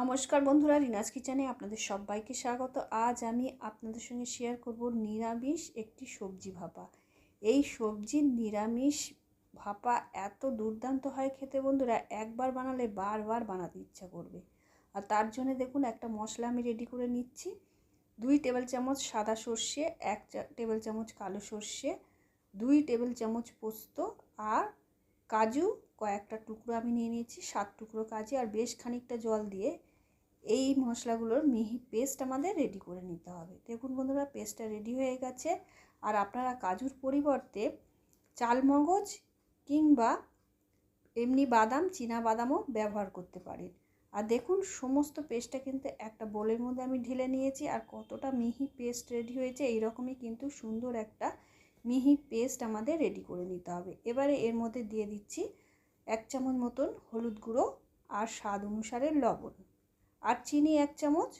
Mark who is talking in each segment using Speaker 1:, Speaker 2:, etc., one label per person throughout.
Speaker 1: নমস্কার বন্ধুরা, রিনাজ কিচেনে আপনাদের সবাইকে স্বাগত। আজ আমি আপনাদের সঙ্গে শেয়ার করব নিরামিষ একটি সবজি ভাপা। এই সবজির নিরামিষ ভাপা এত দুর্দান্ত হয় খেতে বন্ধুরা, একবার বানালে বারবার বানাতে ইচ্ছা করবে। আর তার জন্য দেখুন, একটা মশলা আমি রেডি করে নিচ্ছি। দুই টেবিল চামচ সাদা সর্ষে, এক টেবিল চামচ কালো সর্ষে, দুই টেবিল চামচ পোস্ত আর কাজু কয়েকটা টুকরো আমি নিয়ে নিয়েছি, সাত টুকরো কাজু। আর বেশ খানিকটা জল দিয়ে এই মশলাগুলোর মিহি পেস্ট আমাদের রেডি করে নিতে হবে। দেখুন বন্ধুরা, পেস্টটা রেডি হয়ে গেছে। আর আপনারা কাজুর পরিবর্তে চালমগজ কিংবা এমনি বাদাম, চীনা বাদামও ব্যবহার করতে পারেন। আর দেখুন, সমস্ত পেস্টটা কিন্তু একটা বোলের মধ্যে আমি ঢেলে নিয়েছি। আর কতটা মিহি পেস্ট রেডি হয়েছে, এইরকমই কিন্তু সুন্দর একটা মিহি পেস্ট আমাদের রেডি করে নিতে হবে। এবারে এর মধ্যে দিয়ে দিচ্ছি এক চামচ মতন হলুদ গুঁড়ো আর স্বাদ অনুসারে লবণ। আর চিনি এক চামচ।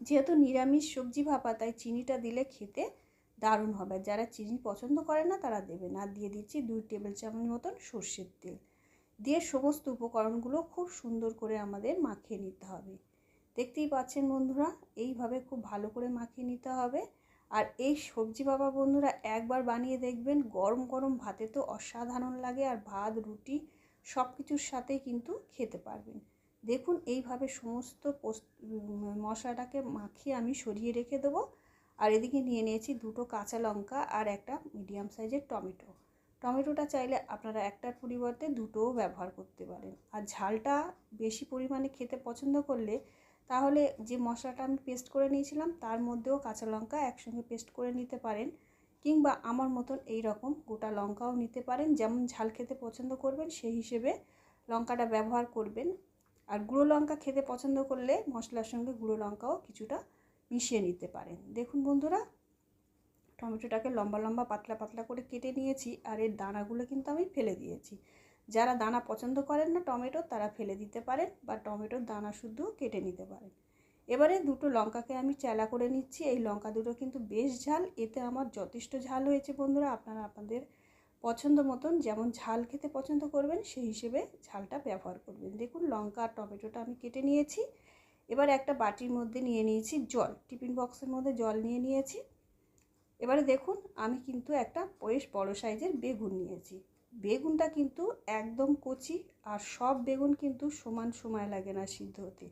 Speaker 1: যেহেতু নিরামিষ সবজি ভাপা, তাই চিনিটা দিলে খেতে দারুণ হবে। যারা চিনি পছন্দ করে না, তারা দেবেন। আর দিয়ে দিচ্ছি দুই টেবিল চামচ মতন সর্ষের তেল। দিয়ে সমস্ত উপকরণগুলো খুব সুন্দর করে আমাদের মাখিয়ে নিতে হবে। দেখতেই পাচ্ছেন বন্ধুরা, এইভাবে খুব ভালো করে মাখিয়ে নিতে হবে। আর এই সবজি বাবা বন্ধুরা, একবার বানিয়ে দেখবেন, গরম গরম ভাতে তো অসাধারণ লাগে। আর ভাত, রুটি সব কিছুর সাথেই কিন্তু খেতে পারবেন। দেখুন, এইভাবে সমস্ত মশলাটাকে মাখিয়ে আমি সরিয়ে রেখে দেবো। আর এদিকে নিয়ে নিয়েছি দুটো কাঁচা লঙ্কা আর একটা মিডিয়াম সাইজের টমেটো। টমেটোটা চাইলে আপনারা একটার পরিবর্তে দুটোও ব্যবহার করতে পারেন। আর ঝালটা বেশি পরিমাণে খেতে পছন্দ করলে তাহলে যে মশলাটা আমি পেস্ট করে নিয়েছিলাম, তার মধ্যেও কাঁচা লঙ্কা একসঙ্গে পেস্ট করে নিতে পারেন। কিংবা আমার মতন এই রকম গোটা লঙ্কাও নিতে পারেন। যেমন ঝাল খেতে পছন্দ করবেন, সেই হিসেবে লঙ্কাটা ব্যবহার করবেন। আর গুঁড়ো লঙ্কা খেতে পছন্দ করলে মশলার সঙ্গে গুঁড়ো লঙ্কাও কিছুটা মিশিয়ে নিতে পারেন। দেখুন বন্ধুরা, টমেটোটাকে লম্বা লম্বা পাতলা পাতলা করে কেটে নিয়েছি আর এর দানাগুলো কিন্তু আমি ফেলে দিয়েছি। যারা দানা পছন্দ করেন না টমেটো, তারা ফেলে দিতে পারেন বা টমেটোর দানা শুদ্ধ কেটে নিতে পারেন। এবারে দুটো লঙ্কাকে আমি চেলা করে নিচ্ছি। এই লঙ্কা দুটো কিন্তু বেশ ঝাল, এতে আমার যথেষ্ট ঝাল হয়েছে বন্ধুরা। আপনারা আপনাদের পছন্দ মতন যেমন ঝাল খেতে পছন্দ করবেন, সেই হিসেবে ঝালটা ব্যবহার করবেন। দেখুন লঙ্কা আর টমেটোটা আমি কেটে নিয়েছি। এবার একটা বাটির মধ্যে নিয়ে নিয়েছি জল, টিফিন বক্সের মধ্যে জল নিয়ে নিয়েছি। এবারে দেখুন আমি কিন্তু একটা বেশ বড়ো সাইজের বেগুন নিয়েছি। বেগুনটা কিন্তু একদম কচি আর সব বেগুন কিন্তু সমান সময় লাগে না সিদ্ধ হতে।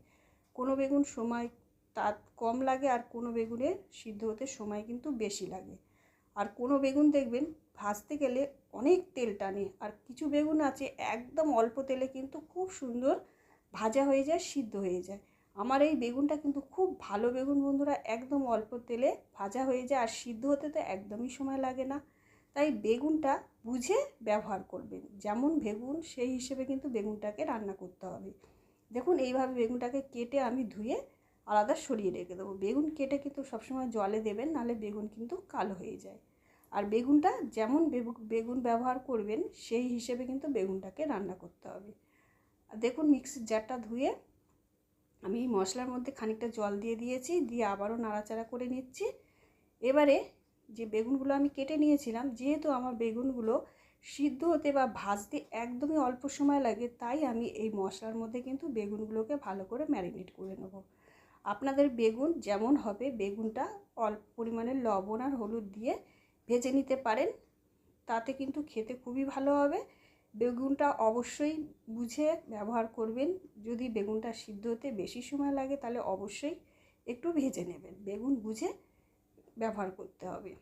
Speaker 1: কোনো বেগুন সময় তার কম লাগে আর কোনো বেগুনের সিদ্ধ হতে সময় কিন্তু বেশি লাগে। আর কোনো বেগুন দেখবেন, ভাজতে গেলে অনেক তেল টানে। আর কিছু বেগুন আছে একদম অল্প তেলে কিন্তু খুব সুন্দর ভাজা হয়ে যায়, সিদ্ধ হয়ে যায়। আমার এই বেগুনটা কিন্তু খুব ভালো বেগুন বন্ধুরা, একদম অল্প তেলে ভাজা হয়ে যায় আর সিদ্ধ হতে তো একদমই সময় লাগে না। তাই বেগুনটা বুঝে ব্যবহার করবেন। যেমন বেগুন, সেই হিসেবে কিন্তু বেগুনটাকে রান্না করতে হবে। দেখুন, এইভাবে বেগুনটাকে কেটে আমি ধুয়ে আলাদা সরিয়ে রেখে দেবো। বেগুন কেটে কিন্তু সবসময় জলে দেবেন নাহলে বেগুন কিন্তু কালো হয়ে যায়। আর বেগুনটা যেমন বেগুন ব্যবহার করবেন, সেই হিসেবে কিন্তু বেগুনটাকে রান্না করতে হবে। দেখুন মিক্সির জারটা ধুয়ে আমি মশলার মধ্যে খানিকটা জল দিয়ে দিয়েছি, দিয়ে আবারও নাড়াচাড়া করে নিচ্ছি। এবারে যে বেগুনগুলো আমি কেটে নিয়েছিলাম, যেহেতু আমার বেগুনগুলো সিদ্ধ হতে বা ভাজতে একদমই অল্প সময় লাগে, তাই আমি এই মশলার মধ্যে কিন্তু বেগুনগুলোকে ভালো করে ম্যারিনেট করে নেব। আপনাদের বেগুন যেমন হবে, বেগুনটা অল্প পরিমাণে লবণ আর হলুদ দিয়ে ভেজে নিতে পারেন। তাতে কিন্তু খেতে খুবই ভালো হবে। বেগুনটা অবশ্যই বুঝে ব্যবহার করবেন। যদি বেগুনটা সিদ্ধ হতে বেশি সময় লাগে, তাহলে অবশ্যই একটু ভেজে নেবেন। বেগুন বুঝে ব্যবহার করতে হবে।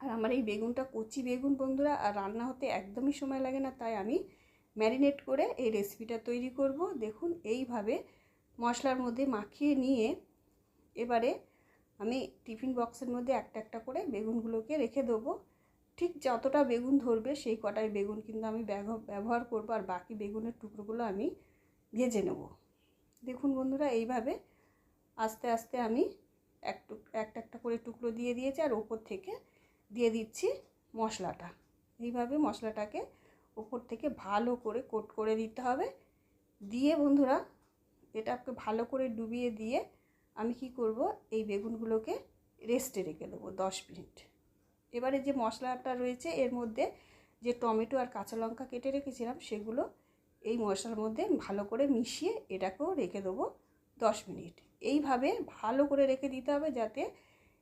Speaker 1: আর আমার এই বেগুনটা কচি বেগুন বন্ধুরা, আর রান্না হতে একদমই সময় লাগে না, তাই আমি ম্যারিনেট করে এই রেসিপিটা তৈরি করব। দেখুন, এইভাবে মশলার মধ্যে মাখিয়ে নিয়ে এবারে আমি টিফিন বক্সের মধ্যে একটা একটা করে বেগুনগুলোকে রেখে দেবো। ঠিক যতটা বেগুন ধরবে সেই কটাই বেগুন কিন্তু আমি ব্যবহার করব আর বাকি বেগুনের টুকরোগুলো আমি ভেজে নেব। দেখুন বন্ধুরা, এইভাবে আস্তে আস্তে আমি এক একটা একটা করে টুকরো দিয়ে দিয়েছি আর ওপর থেকে দিয়ে দিচ্ছি মশলাটা। এইভাবে মশলাটাকে ওপর থেকে ভালো করে কোট করে দিতে হবে। দিয়ে বন্ধুরা এটাকে ভালো করে ডুবিয়ে দিয়ে আমি কি করব? এই বেগুনগুলোকে রেস্টে রেখে দেবো দশ মিনিট। এবারে যে মশলাটা রয়েছে, এর মধ্যে যে টমেটো আর কাঁচা লঙ্কা কেটে রেখেছিলাম, সেগুলো এই মশলার মধ্যে ভালো করে মিশিয়ে এটাকেও রেখে দেবো দশ মিনিট। এইভাবে ভালো করে রেখে দিতে হবে যাতে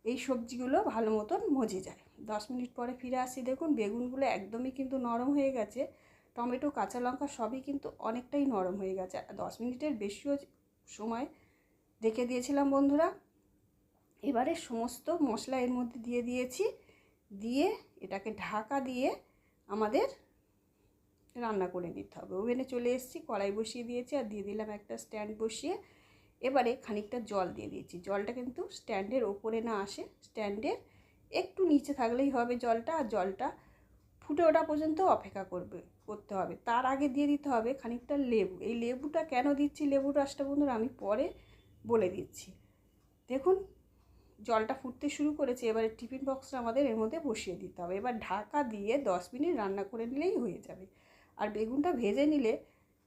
Speaker 1: এই সবজিগুলো ভালো মতন মজে যায়। দশ মিনিট পরে ফিরে আসি। দেখুন, বেগুনগুলো একদমই কিন্তু নরম হয়ে গেছে। টমেটো, কাঁচা লঙ্কা সবই কিন্তু অনেকটাই নরম হয়ে গেছে। দশ মিনিটের বেশিও সময় রেখে দিয়েছিলাম বন্ধুরা। এবারে সমস্ত মশলা এর মধ্যে দিয়ে দিয়েছি। দিয়ে এটাকে ঢাকা দিয়ে আমাদের রান্না করে নিতে হবে। ওভেনে চলে এসেছি, কড়াই বসিয়ে দিয়েছি আর দিয়ে দিলাম একটা স্ট্যান্ড বসিয়ে। এবারে খানিকটা জল দিয়ে দিয়েছি। জলটা কিন্তু স্ট্যান্ডের ওপরে না আসে, স্ট্যান্ডের একটু নিচে থাকলেই হবে জলটা। আর জলটা ফুটে ওঠা পর্যন্ত অপেক্ষা করবে, করতে হবে। তার আগে দিয়ে দিতে হবে খানিকটা লেবু। এই লেবুটা কেন দিচ্ছি? লেবুর রসটা বন্ধুরা আমি পরে বলে দিচ্ছি। দেখুন, জলটা ফুটতে শুরু করেছে, এবারে টিফিন বক্সটা আমাদের এর মধ্যে বসিয়ে দিতে হবে। এবার ঢাকা দিয়ে দশ মিনিট রান্না করে নিলেই হয়ে যাবে। আর বেগুনটা ভেজে নিলে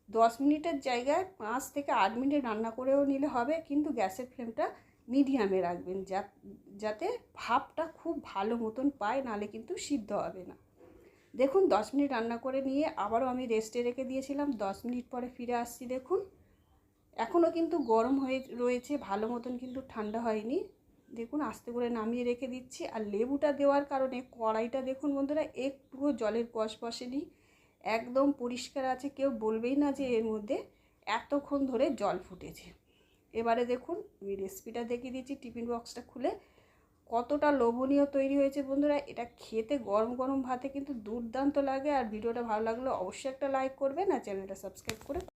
Speaker 1: দশ মিনিটের জায়গায় পাঁচ থেকে আট মিনিট রান্না করেও নিলে হবে, কিন্তু গ্যাসের ফ্লেমটা মিডিয়ামে রাখবেন। যাতে ভাপটা খুব ভালো মতন পায় নালে কিন্তু সিদ্ধ হবে না। দেখুন, দশ মিনিট রান্না করে নিয়ে আবারও আমি রেস্টে রেখে দিয়েছিলাম। দশ মিনিট পরে ফিরে আসছি, দেখুন। এখনও কিন্তু গরম হয়ে রয়েছে, ভালো মতন কিন্তু ঠান্ডা হয়নি। দেখুন, আস্তে করে নামিয়ে রেখে দিচ্ছি। আর লেবুটা দেওয়ার কারণে কড়াইটা দেখুন বন্ধুরা, একটুও জলের কষ বসেনি। একদম পরিষ্কার আছে, কেউ বলবেই না যে এর মধ্যে এতক্ষণ ধরে জল ফুটেছে। এবারে দেখুন, আমি রেসিপিটা দেখিয়ে দিচ্ছি, টিফিন বক্সটা খুলে। কতটা লোভনীয় তৈরি হয়েছে বন্ধুরা, এটা খেতে গরম গরম ভাতে কিন্তু দুর্দান্ত লাগে। আর ভিডিওটা ভালো লাগলে অবশ্যই একটা লাইক করবেন আর চ্যানেলটা সাবস্ক্রাইব করে